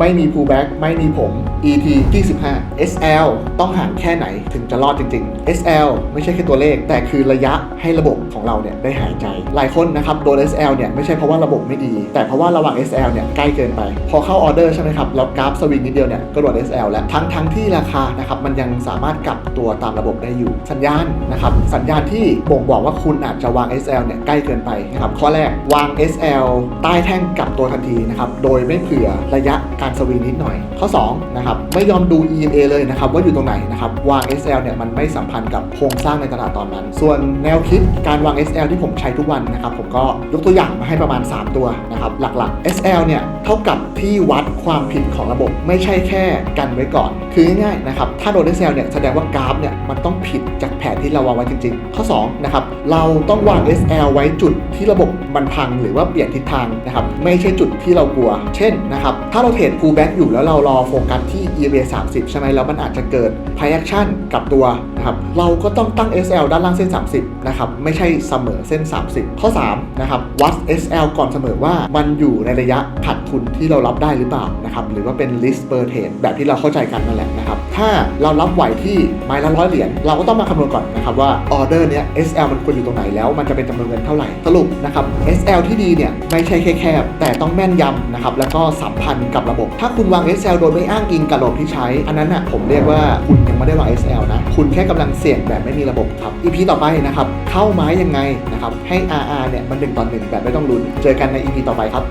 ไม่มี pullback ไม่มีผม ET 25 SL ต้องห่างแค่ไหนถึงจะรอดจริง ๆ SL ไม่ใช่แค่ตัวเลข แต่คือระยะให้ระบบของเราเนี่ยได้หายใจ หลายคนนะครับโดน SL เนี่ยไม่ใช่เพราะว่าระบบไม่ดี แต่เพราะว่าระหว่าง SL เนี่ยใกล้เกินไป พอเข้าออเดอร์ใช่ไหมครับ แล้วกราฟสวิงนิดเดียวเนี่ยก็โดน SL แล้วทั้งทั้งที่ราคานะครับมันยังสามารถกลับตัวตามระบบได้อยู่ สัญญาณนะครับสัญญาณที่บ่งบอกว่าคุณอาจจะวาง SL เนี่ยใกล้เกินไปนะครับข้อแรกวาง SL ใต้แท่งกลับตัวทันทีนะครับโดยไม่เผื่อระยะการสวิงนิดหน่อย ข้อ2นะครับไม่ยอมดู EMA เลยนะครับว่าอยู่ตรงไหนนะครับวาง SL เนี่ยมันไม่สัมพันธ์กับโครงสร้างในตลาดตอนนั้น ส่วนแนวคิดการวาง SL ที่ผมใช้ทุกวันนะครับผมก็ยกตัวอย่างมาให้ประมาณ 3 ตัวนะครับหลักๆ SL เนี่ยเท่ากับที่วัดความผิดของระบบไม่ใช่แค่กันไว้ก่อน คือง่ายๆนะครับถ้าโดน SL เนี่ยแสดงว่ากราฟเนี่ยมันต้องผิดจากแผนที่เราวางไว้จริง ๆ ข้อ2นะครับเราต้องวาง SL ไว้จุดที่ระบบมันพังหรือว่าเปลี่ยนทิศทางนะครับไม่ใช่จุดที่เรากลัว เช่นนะครับถ้าเราเทรด pullback อยู่แล้วเรารอโฟกัสที่ EMA 30 ใช่ไหมแล้วมันอาจจะเกิด price action กับตัวนะครับเราก็ต้องตั้ง SL ด้านล่างเส้น 30 นะครับ ไม่ใช่เสมอเส้น 30 ข้อ 3 นะครับ วัด SL ก่อนเสมอว่ามันอยู่ในระยะขาดทุนที่เรารับได้หรือเปล่านะครับ หรือว่าเป็น list per trade แบบที่เราเข้าใจกันนั่นแหละนะครับ ถ้าเรารับไหวที่ไม้ละร้อยเหรียญเราก็ต้องมาคำนวณก่อนนะครับว่าออเดอร์เนี้ย SL มันควรอยู่ตรงไหนแล้ว มันจะเป็นจำนวนเงินเท่าไหร่สรุปนะครับ SL ที่ดีเนี่ยไม่ใช่แค่แคบแต่ต้องแม่นยำนะครับแล้วก็สัมพันธ์กับระบบถ้าคุณวาง SL โดยไม่อ้างอิงกับระบบที่ใช้ อันนั้นอะผมเรียกว่าคุณยังไม่ได้วาง SL นะ คุณแค่กำลังเสี่ยงแบบไม่มีระบบครับ EP ต่อไปนะครับ เข้าไม้ยังไงนะครับ ให้ RR เนี่ยมันหนึ่งต่อหนึ่งแบบไม่ต้องลุ้น เจอกันใน EP ต่อไปครับ